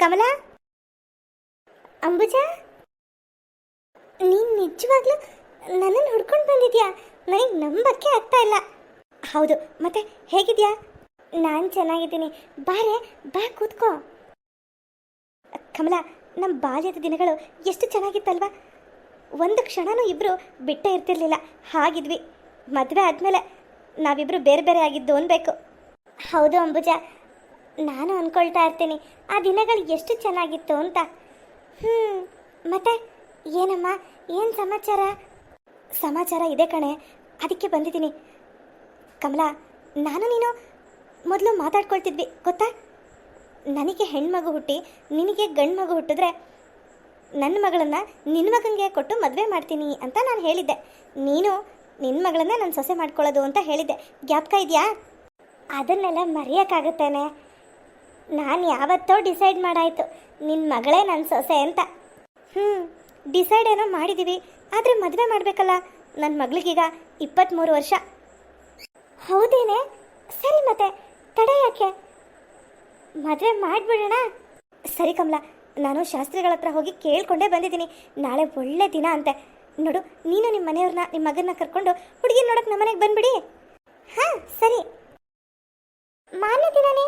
ಕಮಲ? ಅಂಬುಜಾ? ನೀನು ನಿಜವಾಗ್ಲೂ ನನ್ನನ್ನು ಹುಡ್ಕೊಂಡು ಬಂದಿದ್ಯಾ? ನನಗೆ ನಂಬಕ್ಕೆ ಆಗ್ತಾ ಇಲ್ಲ. ಹೌದು, ಮತ್ತೆ ಹೇಗಿದ್ಯಾ? ನಾನು ಚೆನ್ನಾಗಿದ್ದೀನಿ. ಬಾರೆ, ಬಾ ಕೂತ್ಕೋ. ಕಮಲ ನಮ್ಮ ಬಾಲ್ಯದ ದಿನಗಳು ಎಷ್ಟು ಚೆನ್ನಾಗಿತ್ತಲ್ವಾ? ಒಂದು ಕ್ಷಣನೂ ಇಬ್ಬರು ಬಿಟ್ಟೇ ಇರ್ತಿರ್ಲಿಲ್ಲ. ಹಾಗಿದ್ವಿ. ಮದುವೆ ಆದಮೇಲೆ ನಾವಿಬ್ಬರು ಬೇರೆ ಬೇರೆ ಆಗಿದ್ದು ಅನ್ಬೇಕು. ಹೌದು, ಅಂಬುಜಾ. ನಾನು ಅಂದ್ಕೊಳ್ತಾ ಇರ್ತೀನಿ. ಆ ದಿನಗಳು ಎಷ್ಟು ಚೆನ್ನಾಗಿತ್ತು ಅಂತ. ಹ್ಞೂ ಮತ್ತೆ ಏನಮ್ಮ, ಏನು ಸಮಾಚಾರ? ಸಮಾಚಾರ ಇದೆ ಕಣೆ. ಅದಕ್ಕೆ ಬಂದಿದ್ದೀನಿ. ಕಮಲ, ನಾನು ನೀನು ಮೊದಲು ಮಾತಾಡ್ಕೊಳ್ತಿದ್ವಿ, ಗೊತ್ತಾ? ನನಗೆ ಹೆಣ್ಮಗು ಹುಟ್ಟಿ, ನಿನಗೆ ಗಂಡು ಮಗು ಹುಟ್ಟಿದ್ರೆ ನನ್ನ ಮಗಳನ್ನ ನಿನ್ನ ಮಗನಿಗೆ ಕೊಟ್ಟು ಮದುವೆ ಮಾಡ್ತೀನಿ ಅಂತ ನಾನು ಹೇಳಿದ್ದೆ. ನೀನು ನಿನ್ನ ಮಗಳನ್ನ ನಾನು ಸೊಸೆ ಮಾಡ್ಕೊಳ್ಳೋದು ಅಂತ ಹೇಳಿದ್ದೆ. ಜ್ಞಾಪಕ ಇದೆಯಾ? ಅದನ್ನೆಲ್ಲ ಮರೆಯೋಕ್ಕಾಗುತ್ತೇನೆ. ನಾನು ಯಾವತ್ತೋ ಡಿಸೈಡ್ ಮಾಡಾಯಿತು. ನಿನ್ನ ಮಗಳೇ ನನ್ನ ಸೊಸೆ ಅಂತ. ಹ್ಞೂ ಡಿಸೈಡ್ ಏನೋ ಮಾಡಿದ್ದೀವಿ ಆದರೆ ಮದುವೆ ಮಾಡಬೇಕಲ್ಲ. ನನ್ನ ಮಗಳಿಗೀಗ ಇಪ್ಪತ್ತ್ಮೂರು ವರ್ಷ. ಹೌದೇನೆ? ಸರಿ ಮತ್ತೆ, ತಡ ಯಾಕೆ? ಮದುವೆ ಮಾಡಿಬಿಡೋಣ? ಸರಿ ಕಮಲ, ನಾನು ಶಾಸ್ತ್ರಿಗಳ ಹತ್ರ ಹೋಗಿ ಕೇಳ್ಕೊಂಡೇ ಬಂದಿದ್ದೀನಿ. ನಾಳೆ ಒಳ್ಳೆ ದಿನ ಅಂತೆ. ನೋಡು, ನೀನು ನಿಮ್ಮ ಮನೆಯವ್ರನ್ನ ನಿಮ್ಮ ಮಗನ್ನ ಕರ್ಕೊಂಡು ಹುಡುಗಿ ನೋಡಕ್ಕೆ ನಮ್ಮನೆಗೆ ಬಂದ್ಬಿಡಿ. ಹಾಂ, ಸರಿ. ಮಾನ್ಯ ದಿನನೇ.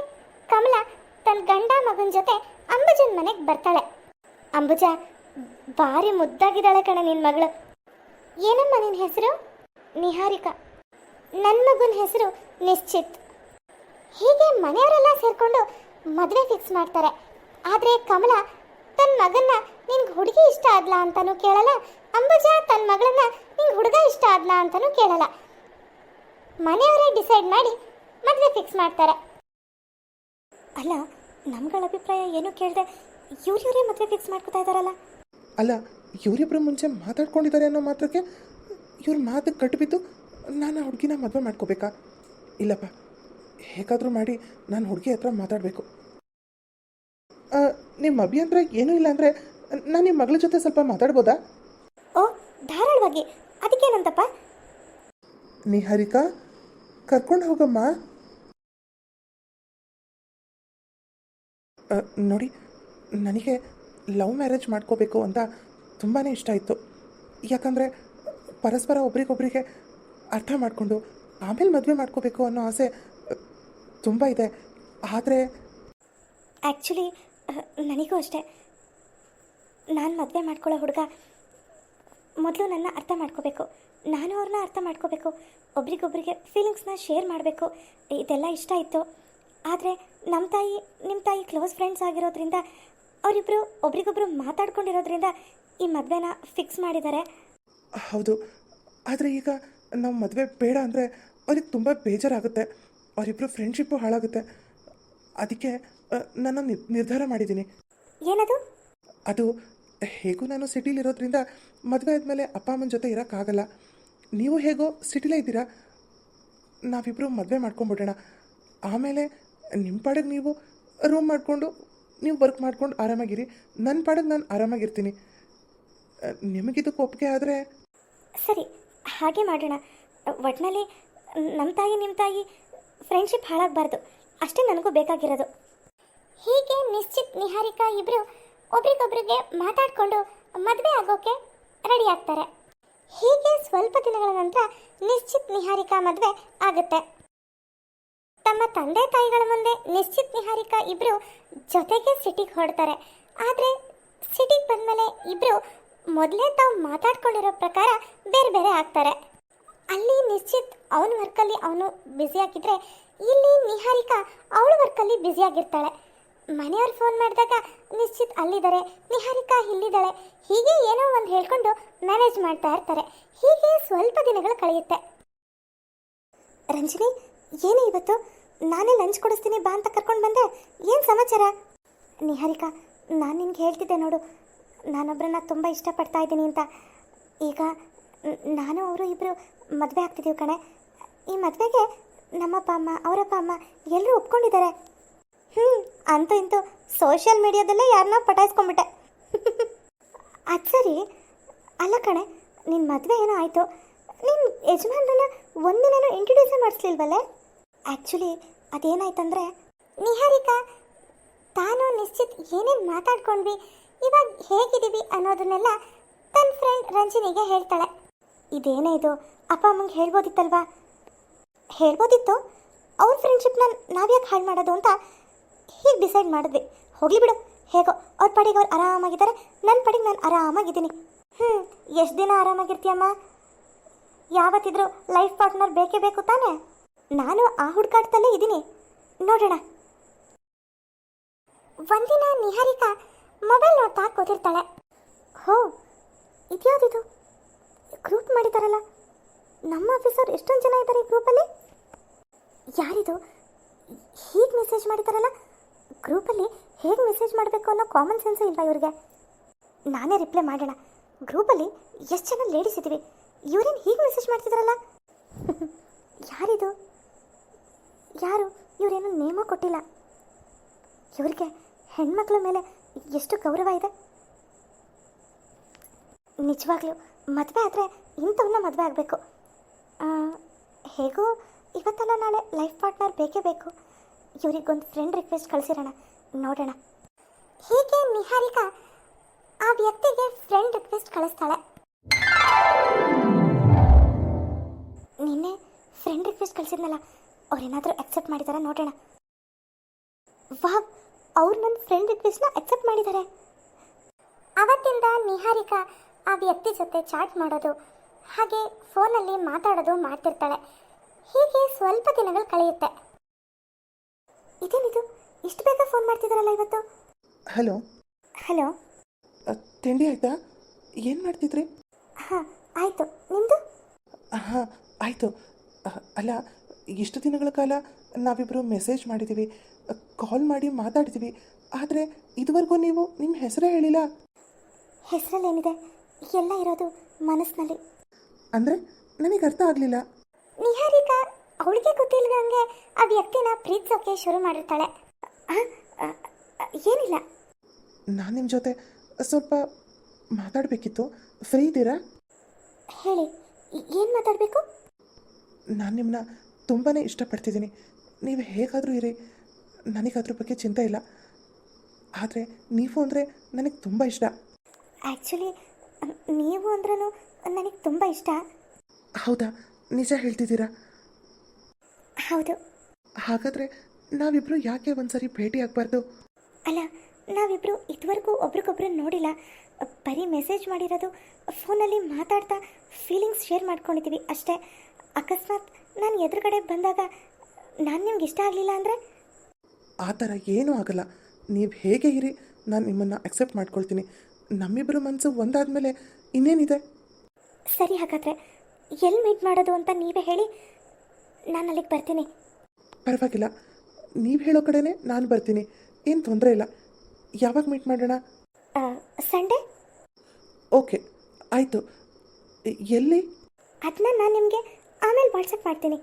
ಕಮಲ ತನ್ನ ಗಂಡ ಮಗನ ಜೊತೆ ಅಂಬುಜನ್ ಮನೆಗೆ ಬರ್ತಾಳೆ. ಅಂಬುಜ, ಭಾರಿ ಮುದ್ದಾಗಿದ್ದಾಳೆ ಕಣ ನಿನ್ನ ಮಗಳು. ಏನಮ್ಮ ನಿನ್ನ ಹೆಸರು? ನಿಹಾರಿಕಾ. ನನ್ನ ಮಗನ ಹೆಸರು ನಿಶ್ಚಿತ್. ಹೀಗೆ ಮನೆಯವರೆಲ್ಲ ಸೇರಿಕೊಂಡು ಮದುವೆ ಫಿಕ್ಸ್ ಮಾಡ್ತಾರೆ. ಆದರೆ ಕಮಲ ತನ್ನ ಮಗನ್ನ ನಿನ್ಗೆ ಹುಡುಗಿ ಇಷ್ಟ ಆದ್ಲಾ ಅಂತಾನೂ ಕೇಳಲ್ಲ. ಅಂಬುಜ ತನ್ನ ಮಗಳನ್ನ ನಿಂಗೆ ಹುಡುಗ ಇಷ್ಟ ಆದ್ಲಾ ಅಂತಾನೂ ಕೇಳಲ್ಲ. ಮನೆಯವರೇ ಡಿಸೈಡ್ ಮಾಡಿ ಮದುವೆ ಫಿಕ್ಸ್ ಮಾಡ್ತಾರೆ. ಅಲ್ಲ ನಮ್ಗಳ ಅಭಿಪ್ರಾಯ ಏನು ಕೇಳಿದೆ ಇವ್ರಿವರೇ ಇವರೇ ಮದುವೆ ಫಿಕ್ಸ್ ಮಾಡ್ಕೊತಾ ಇದ್ದಾರಲ್ಲ? ಅಲ್ಲ ಇವರಿಬ್ಬರು ಮುಂಚೆ ಮಾತಾಡ್ಕೊಂಡಿದ್ದಾರೆ ಅನ್ನೋ ಮಾತ್ರಕ್ಕೆ ಇವ್ರ ಮಾತು ಕಟ್ಟಿಬಿದ್ದು ನಾನು ಆ ಹುಡುಗಿನ ಮದುವೆ ಮಾಡ್ಕೋಬೇಕಾ? ಇಲ್ಲಪ್ಪ ಹೇಗಾದರೂ ಮಾಡಿ ನಾನು ಹುಡುಗಿ ಹತ್ರ ಮಾತಾಡಬೇಕು. ನಿಮ್ಮ ಅಭಿಯಂತರ ಏನೂ ಇಲ್ಲ ಅಂದರೆ ನಾನು ನಿಮ್ಮ ಮಗಳ ಜೊತೆ ಸ್ವಲ್ಪ ಮಾತಾಡ್ಬೋದಾ? ಓ ಧಾರಾಳವಾಗಿ. ಅದಕ್ಕೇನಂತಪ್ಪ? ನಿಹಾರಿಕಾ ಕರ್ಕೊಂಡು ಹೋಗಮ್ಮ. ನೋಡಿ, ನನಗೆ ಲವ್ ಮ್ಯಾರೇಜ್ ಮಾಡ್ಕೋಬೇಕು ಅಂತ ತುಂಬಾ ಇಷ್ಟ ಇತ್ತು. ಯಾಕಂದರೆ ಪರಸ್ಪರ ಒಬ್ರಿಗೊಬ್ರಿಗೆ ಅರ್ಥ ಮಾಡಿಕೊಂಡು ಆಮೇಲೆ ಮದುವೆ ಮಾಡ್ಕೋಬೇಕು ಅನ್ನೋ ಆಸೆ ತುಂಬ ಇದೆ. ಆದರೆ ಆ್ಯಕ್ಚುಲಿ ನನಗೂ ಅಷ್ಟೇ. ನಾನು ಮದುವೆ ಮಾಡ್ಕೊಳ್ಳೋ ಹುಡುಗ ಮೊದಲು ನನ್ನ ಅರ್ಥ ಮಾಡ್ಕೋಬೇಕು. ನಾನು ಅವ್ರನ್ನ ಅರ್ಥ ಮಾಡ್ಕೋಬೇಕು. ಒಬ್ರಿಗೊಬ್ರಿಗೆ ಫೀಲಿಂಗ್ಸ್ನ ಶೇರ್ ಮಾಡಬೇಕು. ಇದೆಲ್ಲ ಇಷ್ಟ ಇತ್ತು. ಆದರೆ ನಮ್ಮ ತಾಯಿ ನಿಮ್ಮ ತಾಯಿ ಕ್ಲೋಸ್ ಫ್ರೆಂಡ್ಸ್ ಆಗಿರೋದ್ರಿಂದ ಅವರಿಬ್ಬರು ಒಬ್ರಿಗೊಬ್ರು ಮಾತಾಡ್ಕೊಂಡಿರೋದ್ರಿಂದ ಈ ಮದುವೆನ ಫಿಕ್ಸ್ ಮಾಡಿದ್ದಾರೆ. ಹೌದು. ಆದರೆ ಈಗ ನಾವು ಮದುವೆ ಬೇಡ ಅಂದರೆ ಅವ್ರಿಗೆ ತುಂಬ ಬೇಜಾರಾಗುತ್ತೆ. ಅವರಿಬ್ಬರು ಫ್ರೆಂಡ್ಶಿಪ್ಪು ಹಾಳಾಗುತ್ತೆ. ಅದಕ್ಕೆ ನಾನು ನಿರ್ಧಾರ ಮಾಡಿದ್ದೀನಿ. ಏನದು? ಅದು ಹೇಗೂ ನಾನು ಸಿಟಿಲಿರೋದ್ರಿಂದ ಮದುವೆ ಆದಮೇಲೆ ಅಪ್ಪ ಅಮ್ಮನ ಜೊತೆ ಇರೋಕ್ಕಾಗಲ್ಲ. ನೀವು ಹೇಗೋ ಸಿಟಿಲೇ ಇದ್ದೀರಾ. ನಾವಿಬ್ಬರು ಮದುವೆ ಮಾಡ್ಕೊಂಬಿಡೋಣ ಆಮೇಲೆ ನಿಮ್ಮ ಪಾಡಿಗೆ ನೀವು ರೂಮ್ ಮಾಡಿಕೊಂಡು, ನೀವು ವರ್ಕ್ ಮಾಡ್ಕೊಂಡು ಆರಾಮಾಗಿರಿ. ನನ್ನ ಪಾಡಿಗೆ ನಾನು ಆರಾಮಾಗಿರ್ತೀನಿ. ನಿಮಗಿದಕ್ಕೆ ಒಪ್ಪಿಗೆ ಆದರೆ? ಸರಿ, ಹಾಗೆ ಮಾಡೋಣ. ಒಟ್ಟಿನಲ್ಲಿ ನಮ್ಮ ತಾಯಿ ನಿಮ್ಮ ತಾಯಿ ಫ್ರೆಂಡ್ಶಿಪ್ ಹಾಳಾಗಬಾರ್ದು. ಅಷ್ಟೇ ನನಗೂ ಬೇಕಾಗಿರೋದು. ಹೀಗೆ ನಿಶ್ಚಿತ್, ನಿಹಾರಿಕಾ ಇಬ್ಬರು ಒಬ್ರಿಗೊಬ್ರಿಗೆ ಮಾತಾಡಿಕೊಂಡು ಮದುವೆ ಆಗೋಕೆ ರೆಡಿ ಆಗ್ತಾರೆ. ಹೀಗೆ ಸ್ವಲ್ಪ ದಿನಗಳ ನಂತರ ನಿಶ್ಚಿತ್, ನಿಹಾರಿಕಾ ಮದುವೆ ಆಗುತ್ತೆ. ತಮ್ಮ ತಂದೆ ತಾಯಿಗಳ ಮುಂದೆ ನಿಶ್ಚಿತ್ ನಿಹಾರಿಕಾ ಇಬ್ಬರು ಜೊತೆಗೆ ಸಿಟಿಗೆ ಹೊರಡ್ತಾರೆ. ಆದರೆ ಸಿಟಿಗೆ ಬಂದಮೇಲೆ ಇಬ್ಬರು ಮೊದಲೇ ತಾವು ಮಾತಾಡ್ಕೊಂಡಿರೋ ಪ್ರಕಾರ ಬೇರೆ ಬೇರೆ ಆಗ್ತಾರೆ. ಅಲ್ಲಿ ನಿಶ್ಚಿತ್ ಅವನ ವರ್ಕಲ್ಲಿ ಅವನು ಬ್ಯುಸಿಯಾಗಿದ್ದರೆ ಇಲ್ಲಿ ನಿಹಾರಿಕಾ ಅವಳ ವರ್ಕಲ್ಲಿ ಬ್ಯುಸಿಯಾಗಿರ್ತಾಳೆ ಮನೆಯವ್ರು ಫೋನ್ ಮಾಡಿದಾಗ ನಿಶ್ಚಿತ್ ಅಲ್ಲಿದ್ದಾರೆ, ನಿಹಾರಿಕಾ ಇಲ್ಲಿದ್ದಾಳೆ. ಹೀಗೆ ಏನೋ ಒಂದು ಹೇಳ್ಕೊಂಡು ಮ್ಯಾನೇಜ್ ಮಾಡ್ತಾ ಇರ್ತಾರೆ. ಹೀಗೆ ಸ್ವಲ್ಪ ದಿನಗಳು ಕಳೆಯುತ್ತೆ. ರಂಜನಿ, ಏನು ಇವತ್ತು? ನಾನೇ ಲಂಚ್ ಕೊಡಿಸ್ತೀನಿ, ಬಾ ಅಂತ ಕರ್ಕೊಂಡು ಬಂದೆ. ಏನು ಸಮಾಚಾರ? ನಿಹಾರಿಕಾ, ನಾನು ನಿನ್ಗೆ ಹೇಳ್ತಿದ್ದೆ ನೋಡು. ನಾನೊಬ್ಬರನ್ನ ತುಂಬ ಇಷ್ಟಪಡ್ತಾ ಇದ್ದೀನಿ ಅಂತ. ಈಗ ನಾನು ಅವರು ಇಬ್ಬರು ಮದುವೆ ಆಗ್ತಿದ್ದೀವಿ ಕಣೆ. ಈ ಮದುವೆಗೆ ನಮ್ಮಪ್ಪ, ಅಮ್ಮ, ಅವರಪ್ಪ, ಅಮ್ಮ ಎಲ್ಲರೂ ಒಪ್ಕೊಂಡಿದ್ದಾರೆ. ಹ್ಞೂ ಅಂತೂ ಇಂತೂ ಸೋಷಿಯಲ್ ಮೀಡಿಯಾದಲ್ಲೇ ಯಾರನ್ನ ಪಟಾಯಿಸ್ಕೊಂಬಿಟ್ಟೆ ಅದು ಸರಿ. ಅಲ್ಲ ಕಣೆ ನಿನ್ನ ಮದುವೆ ಏನೋ ಆಯಿತು. ನಿನ್ನ ಯಜಮಾನ್ರನ್ನ ಒಂದಿನೂ ಇಂಟ್ರೊಡ್ಯೂಸೇ ಮಾಡಿಸ್ಲಿಲ್ವಲ್ಲೇ? ಆ್ಯಕ್ಚುಲಿ ಅದೇನಾಯ್ತಂದ್ರೆ, ನಿಹಾರಿಕಾ, ತಾನು ನಿಶ್ಚಿತ್ ಏನೇನು ಮಾತಾಡ್ಕೊಂಡ್ವಿ, ಇವಾಗ ಹೇಗಿದ್ದೀವಿ ಅನ್ನೋದನ್ನೆಲ್ಲ ತನ್ನ ಫ್ರೆಂಡ್ ರಂಜಿನಿಗೆ ಹೇಳ್ತಾಳೆ. ಇದೇನೇ ಇದು? ಅಪ್ಪ ಅಮ್ಮಂಗೆ ಹೇಳ್ಬೋದಿತ್ತಲ್ವಾ? ಹೇಳ್ಬೋದಿತ್ತು. ಅವ್ರ ಫ್ರೆಂಡ್ಶಿಪ್ನ ನಾವ್ಯಾಕೆ ಹಾಳು ಮಾಡೋದು ಅಂತ ಹೀಗೆ ಡಿಸೈಡ್ ಮಾಡಿದ್ವಿ. ಹೋಗ್ಲಿ ಬಿಡು, ಹೇಗೋ, ಅವ್ರ ಪಾಡಿಗೆ ಅವ್ರು ಆರಾಮಾಗಿದ್ದಾರೆ ನನ್ನ ಪಡಿಗೆ ನಾನು ಆರಾಮಾಗಿದ್ದೀನಿ. ಹ್ಞೂ ಎಷ್ಟು ದಿನ ಆರಾಮಾಗಿರ್ತೀಯಮ್ಮ? ಯಾವತ್ತಿದ್ರೂ ಲೈಫ್ ಪಾರ್ಟ್ನರ್ ಬೇಕೇ ಬೇಕು ತಾನೇ? ನಾನು ಆ ಹುಡುಕಾಟದಲ್ಲೇ ಇದ್ದೀನಿ. ನೋಡೋಣ. ಒಂದಿನ ನಿಹಾರಿಕಾ ಮೊಬೈಲ್ ನೋಡ್ತಾ ಕೂತಿರ್ತಾಳೆ. ಹೋ, ಇದ್ಯಾವುದಿದು? ಗ್ರೂಪ್ ಮಾಡಿದಾರಲ್ಲ. ನಮ್ಮ ಆಫೀಸರ್ ಎಷ್ಟೊಂದು ಜನ ಇದ್ದಾರೆ ಈ ಗ್ರೂಪಲ್ಲಿ? ಯಾರಿದು? ಹೀಗೆ ಮೆಸೇಜ್ ಮಾಡಿದಾರಲ್ಲ. ಗ್ರೂಪಲ್ಲಿ ಹೇಗೆ ಮೆಸೇಜ್ ಮಾಡಬೇಕು ಅನ್ನೋ ಕಾಮನ್ ಸೆನ್ಸ್ ಇಲ್ವಾ ಇವ್ರಿಗೆ? ನಾನೇ ರಿಪ್ಲೈ ಮಾಡೋಣ. ಗ್ರೂಪಲ್ಲಿ ಎಷ್ಟು ಜನ ಲೇಡೀಸ್ ಇದ್ದೀವಿ ಇವ್ರೇನು ಹೀಗೆ ಮೆಸೇಜ್ ಮಾಡ್ತಿದ್ದಾರಲ್ಲ ಯಾರಿದು? ಯಾರು? ಇವರೇನು ನೇಮ ಕೊಟ್ಟಿಲ್ಲ. ಇವರಿಗೆ ಹೆಣ್ಮಕ್ಳ ಮೇಲೆ ಎಷ್ಟು ಗೌರವ ಇದೆ? ನಿಜವಾಗ್ಲೂ, ಮದುವೆ ಆದರೆ ಇಂಥವನ್ನ ಮದುವೆ ಆಗಬೇಕು. ಹೇಗೂ ಇವತ್ತಲ್ಲ ನಾಳೆ ಲೈಫ್ ಪಾರ್ಟ್ನರ್ ಬೇಕೇ ಬೇಕು. ಇವರಿಗೊಂದು ಫ್ರೆಂಡ್ ರಿಕ್ವೆಸ್ಟ್ ಕಳಿಸಿರೋಣ, ನೋಡೋಣ. ಹೀಗೆ ನಿಹಾರಿಕಾ ಆ ವ್ಯಕ್ತಿಗೆ ಫ್ರೆಂಡ್ ರಿಕ್ವೆಸ್ಟ್ ಕಳಿಸ್ತಾಳೆ. ನಿನ್ನೆ ಫ್ರೆಂಡ್ ರಿಕ್ವೆಸ್ಟ್ ಕಳಿಸಿದ್ನಲ್ಲ ಅವ್ರೇನಾದರೂ ಅಕ್ಸೆಪ್ಟ್ ಮಾಡಿದಾರ ನೋಡೋಣ. ವಾವ್ ಅವ್ರು ನನ್ನ ಫ್ರೆಂಡ್ ರಿಕ್ವೆಸ್ಟ್ನ ಅಕ್ಸೆಪ್ಟ್ ಮಾಡಿದ್ದಾರೆ ಅವತ್ತಿಂದ ನಿಹಾರಿಕಾ ಆ ವ್ಯಕ್ತಿ ಜೊತೆ ಚಾಟ್ ಮಾಡೋದು ಹಾಗೆ ಫೋನಲ್ಲಿ ಮಾತಾಡೋದು ಮಾಡ್ತಿರ್ತಾಳೆ. ಹೀಗೆ ಸ್ವಲ್ಪ ದಿನಗಳು ಕಳೆಯುತ್ತೆ. ಇದೇನಿದು? ಇಷ್ಟು ಬೇಗ ಫೋನ್ ಮಾಡ್ತಿದ್ದಾರಲ್ಲ ಇವತ್ತು? ಹಲೋ ಹಲೋ ತಿಂಡಿ ಆಯ್ತಾ? ಏನು ಮಾಡ್ತಿದ್ರಿ? ಹಾಂ ಆಯಿತು. ನಿಮ್ದು? ಹಾಂ ಆಯಿತು. ಅಲ್ಲ ಇಷ್ಟು ದಿನಗಳ ಕಾಲ ನಾವಿಬ್ಬರು ಮೆಸೇಜ್ ಮಾಡಿದ್ದೀವಿ ಕಾಲ್ ಮಾಡಿ ಮಾತಾಡ್ತೀವಿ ಆದರೆ ಇದುವರೆಗೂ ನೀವು ನಿಮ್ಮ ಹೆಸರೇ ಹೇಳಿಲ್ಲ. ಹೆಸರಲ್ಲೇನಿದೆ? ಎಲ್ಲ ಇರೋದು ಮನಸ್ಸಿನಲ್ಲಿ ಅಂದರೆ ನನಗೆ ಅರ್ಥ ಆಗಲಿಲ್ಲ. ನಿಹಾರಿಕಾ ಅವಳಿಗೆ ಗೊತ್ತಿಲ್ಲದಂಗೆ ಆ ವ್ಯಕ್ತಿನ ಪ್ರೀತಿಸೋಕೆ ಶುರು ಮಾಡಿರ್ತಾಳೆ. ಏನಿಲ್ಲ. ನಾನು ನಿಮ್ಮ ಜೊತೆ ಸ್ವಲ್ಪ ಮಾತಾಡಬೇಕಿತ್ತು. ಫ್ರೀ ಇದ್ದೀರಾ? ಹೇಳಿ ಏನು ಮಾತಾಡಬೇಕು? ನಾನು ನಿಮ್ಮನ್ನ ತುಂಬಾ ಇಷ್ಟಪಡ್ತಿದ್ದೀನಿ. ನೀವು ಹೇಗಾದರೂ ಇರಿ. ನನಗೆ ಅದ್ರ ಬಗ್ಗೆ ಚಿಂತೆ ಇಲ್ಲ. ಆದರೆ ನೀವು ಅಂದರೆ ನನಗೆ ತುಂಬ ಇಷ್ಟ. ಆ್ಯಕ್ಚುಲಿ ನೀವು ಅಂದ್ರೂ ನನಗೆ ತುಂಬ ಇಷ್ಟ. ಹೌದಾ? ನಿಜ ಹೇಳ್ತಿದ್ದೀರಾ? ಹೌದು. ಹಾಗಾದರೆ ನಾವಿಬ್ಬರು ಯಾಕೆ ಒಂದ್ಸರಿ ಭೇಟಿ ಆಗಬಾರ್ದು? ಅಲ್ಲ ನಾವಿಬ್ಬರು ಇದುವರೆಗೂ ಒಬ್ರಿಗೊಬ್ರು ನೋಡಿಲ್ಲ. ಬರೀ ಮೆಸೇಜ್ ಮಾಡಿರೋದು ಫೋನಲ್ಲಿ ಮಾತಾಡ್ತಾ ಫೀಲಿಂಗ್ಸ್ ಶೇರ್ ಮಾಡ್ಕೊಂಡಿದ್ದೀವಿ ಅಷ್ಟೇ. ಅಕಸ್ಮಾತ್ ನಾನು ಎದುರುಗಡೆ ಬಂದಾಗ ನಾನು ನಿಮ್ಗೆ ಇಷ್ಟ ಆಗಲಿಲ್ಲ ಅಂದರೆ? ಆ ಥರ ಏನೂ ಆಗಲ್ಲ. ನೀವು ಹೇಗೆ ಇರಿ ನಾನು ನಿಮ್ಮನ್ನು ಅಕ್ಸೆಪ್ಟ್ ಮಾಡ್ಕೊಳ್ತೀನಿ. ನಮ್ಮಿಬ್ಬರ ಮನಸ್ಸು ಒಂದಾದಮೇಲೆ ಇನ್ನೇನಿದೆ? ಸರಿ ಹಾಗಾದರೆ ಎಲ್ಲಿ ಮೀಟ್ ಮಾಡೋದು ಅಂತ ನೀವೇ ಹೇಳಿ ನಾನು ಅಲ್ಲಿಗೆ ಬರ್ತೀನಿ. ಪರವಾಗಿಲ್ಲ. ನೀವು ಹೇಳೋ ಕಡೆನೇ ನಾನು ಬರ್ತೀನಿ. ಏನು ತೊಂದರೆ ಇಲ್ಲ. ಯಾವಾಗ ಮೀಟ್ ಮಾಡೋಣ? ಸಂಡೇ? ಓಕೆ ಆಯಿತು. ಎಲ್ಲಿ? ಅದನ್ನ ನಾನು ನಿಮಗೆ ಆಮೇಲೆ ವಾಟ್ಸಪ್ ಮಾಡ್ತೀನಿ.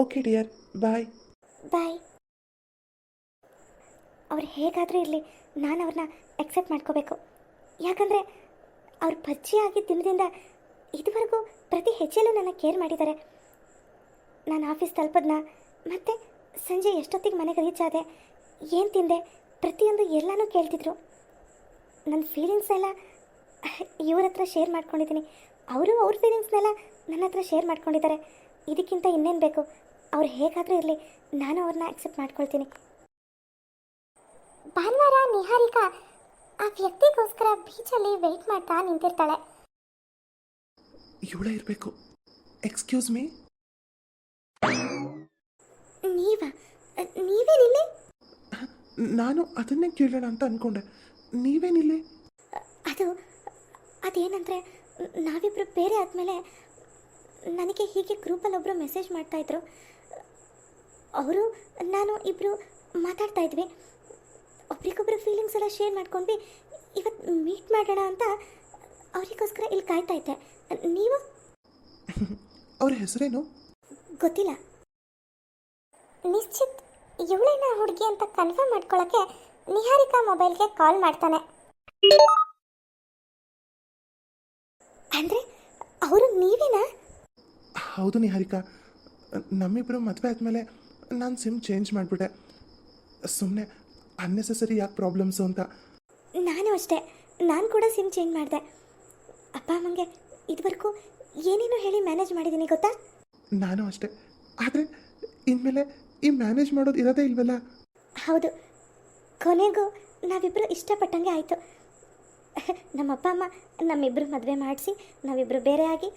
ಓಕೆ ಡಿಯರ್ ಬಾಯ್ ಬಾಯ್ ಅವ್ರು ಹೇಗಾದರೂ ಇರಲಿ ನಾನು ಅವ್ರನ್ನ ಎಕ್ಸೆಪ್ಟ್ ಮಾಡ್ಕೋಬೇಕು. ಯಾಕಂದರೆ ಅವ್ರು ಆಗಿ ದಿನದಿಂದ ಇದುವರೆಗೂ ಪ್ರತಿ ಹೆಜ್ಜೆಯಲ್ಲೂ ನನ್ನ ಕೇರ್ ಮಾಡಿದ್ದಾರೆ. ನಾನು ಆಫೀಸ್ ತಲುಪದ್ನ ಮತ್ತು ಸಂಜೆ ಎಷ್ಟೊತ್ತಿಗೆ ಮನೆಗೆ ರೀಚ್ ಆದೆ ಏನು ತಿಂದೆ ಪ್ರತಿಯೊಂದು ಎಲ್ಲನೂ ಕೇಳ್ತಿದ್ರು. ನನ್ನ ಫೀಲಿಂಗ್ಸ್ನೆಲ್ಲ ಇವ್ರ ಹತ್ರ ಶೇರ್ ಮಾಡ್ಕೊಂಡಿದ್ದೀನಿ ಅವರು ಅವ್ರ ಫೀಲಿಂಗ್ಸ್ನೆಲ್ಲ ನನ್ನ ಹತ್ರ ಶೇರ್ ಮಾಡ್ಕೊಂಡಿದ್ದಾರೆ. ಇದಕ್ಕಿಂತ ಇನ್ನೇನು ಬೇಕು? ಅವ್ರು ಹೇಗಾದರೂ ಇರಲಿ ನಾನು ಅವ್ರನ್ನ ಅಕ್ಸೆಪ್ಟ್ ಮಾಡ್ಕೊಳ್ತೀನಿ. ಭಾನುವಾರ ನಿಹಾರಿಕಾ ಆ ವ್ಯಕ್ತಿಗೋಸ್ಕರ ಬೀಚಲ್ಲಿ ವೆಯ್ಟ್ ಮಾಡ್ತಾ ನಿಂತಿರ್ತಾಳೆ. ಇವಳೇ ಇರಬೇಕು. ಎಕ್ಸ್ಕ್ಯೂಸ್ ಮೀ ನೀವ? ನೀವೇನಿಲ್ಲಿ ನಾನು ಅದನ್ನೇ ಕೇಳೋಣ ಅಂತ ಅನ್ಕೊಂಡೆ. ನೀವೇನಿಲ್ಲಿ ಅದು ಅದೇನಂದರೆ ನಾವಿಬ್ಬರು ಬೇರೆ ಆದಮೇಲೆ ನನಗೆ ಹೀಗೆ ಗ್ರೂಪಲ್ಲಿ ಒಬ್ಬರು ಮೆಸೇಜ್ ಮಾಡ್ತಾಯಿದ್ರು ಅವರು ನಾನು ಇಬ್ಬರು ಮಾತಾಡ್ತಾ ಇದ್ವಿ. ಒಬ್ರಿಗೊಬ್ರು ಫೀಲಿಂಗ್ಸ್ ಎಲ್ಲ ಶೇರ್ ಮಾಡ್ಕೊಂಡ್ವಿ. ಇವತ್ತು ಮೀಟ್ ಮಾಡೋಣ ಅಂತ ಅವರಿಗೋಸ್ಕರ ಇಲ್ಲಿ ಕಾಯ್ತಾ ಇದ್ದೆ. ನೀವು? ಅವ್ರ ಹೆಸರೇನು? ಗೊತ್ತಿಲ್ಲ. ನಿಶ್ಚಿತ್ ಇವಳೇನ ಹುಡುಗಿ ಅಂತ ಕನ್ಫರ್ಮ್ ಮಾಡ್ಕೊಳ್ಳೋಕ್ಕೆ ನಿಹಾರಿಕಾ ಮೊಬೈಲ್ಗೆ ಕಾಲ್ ಮಾಡ್ತಾನೆ. ಅಂದರೆ ಅವರು ನೀವೇನಾ? ಹೌದು ನಿಹಾರಿಕಾ. ನಮ್ಮಿಬ್ಬರು ಮದುವೆ ಆದಮೇಲೆ ನಾನು ಸಿಮ್ ಚೇಂಜ್ ಮಾಡಿಬಿಟ್ಟೆ. ಸುಮ್ಮನೆ ಅನ್ನೆಸೆಸರಿ ಯಾಕೆ ಪ್ರಾಬ್ಲಮ್ಸು ಅಂತ. ನಾನು ಅಷ್ಟೇ. ನಾನು ಕೂಡ ಸಿಮ್ ಚೇಂಜ್ ಮಾಡಿದೆ. ಅಪ್ಪ ಅಮ್ಮಂಗೆ ಇದುವರೆಗೂ ಏನೇನು ಹೇಳಿ ಮ್ಯಾನೇಜ್ ಮಾಡಿದ್ದೀನಿ ಗೊತ್ತಾ? ನಾನು ಅಷ್ಟೇ. ಆದರೆ ಇನ್ಮೇಲೆ ಈ ಮ್ಯಾನೇಜ್ ಮಾಡೋದು ಇರೋದೇ ಇಲ್ವಲ್ಲ? ಹೌದು. ಕೊನೆಗೂ ನಾವಿಬ್ಬರು ಇಷ್ಟಪಟ್ಟಂಗೆ ಆಯಿತು. ನಮ್ಮ ಅಪ್ಪ ಅಮ್ಮ ನಮ್ಮಿಬ್ಬರು ಮದುವೆ ಮಾಡಿಸಿ ನಾವಿಬ್ಬರು ಬೇರೆ ಆಗಿ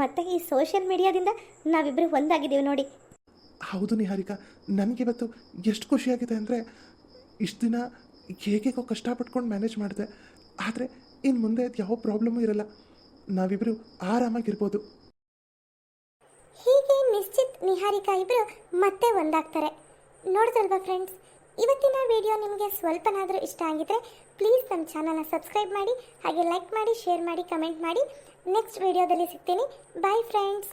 ಮತ್ತೆ ಈ ಸೋಷಿಯಲ್ ಮೀಡಿಯಾದಿಂದ ನಾವಿಬ್ಬರು ಒಂದಾಗಿದ್ದೀವಿ ನೋಡಿ. ಹೌದು ನಿಹಾರಿಕಾ ನನಗಿವತ್ತು ಎಷ್ಟು ಖುಷಿಯಾಗಿದೆ ಅಂದರೆ ಇಷ್ಟು ದಿನ ಹೇಗೇಗೋ ಕಷ್ಟಪಟ್ಕೊಂಡು ಮ್ಯಾನೇಜ್ ಮಾಡಿದೆ. ಆದರೆ ಇನ್ನು ಮುಂದೆ ಅದು ಯಾವ ಪ್ರಾಬ್ಲಮ್ಮು ಇರಲ್ಲ. ನಾವಿಬ್ಬರು ಆರಾಮಾಗಿರ್ಬೋದು. ಹೀಗೆ ನಿಶ್ಚಿತ್ ನಿಹಾರಿಕಾ ಇಬ್ಬರು ಮತ್ತೆ ಒಂದಾಗ್ತಾರೆ. ನೋಡಿದಲ್ವಾ ಫ್ರೆಂಡ್ಸ್ ಇವತ್ತಿನ ವಿಡಿಯೋ ನಿಮಗೆ ಸ್ವಲ್ಪನಾದರೂ ಇಷ್ಟ ಆಗಿದ್ರೆ ಪ್ಲೀಸ್ ನಮ್ಮ ಚಾನಲ್ನ ಸಬ್ಸ್ಕ್ರೈಬ್ ಮಾಡಿ, ಹಾಗೆ ಲೈಕ್ ಮಾಡಿ ಶೇರ್ ಮಾಡಿ ಕಮೆಂಟ್ ಮಾಡಿ. ನೆಕ್ಸ್ಟ್ ವಿಡಿಯೋದಲ್ಲಿ ಸಿಗ್ತೀನಿ. Bye friends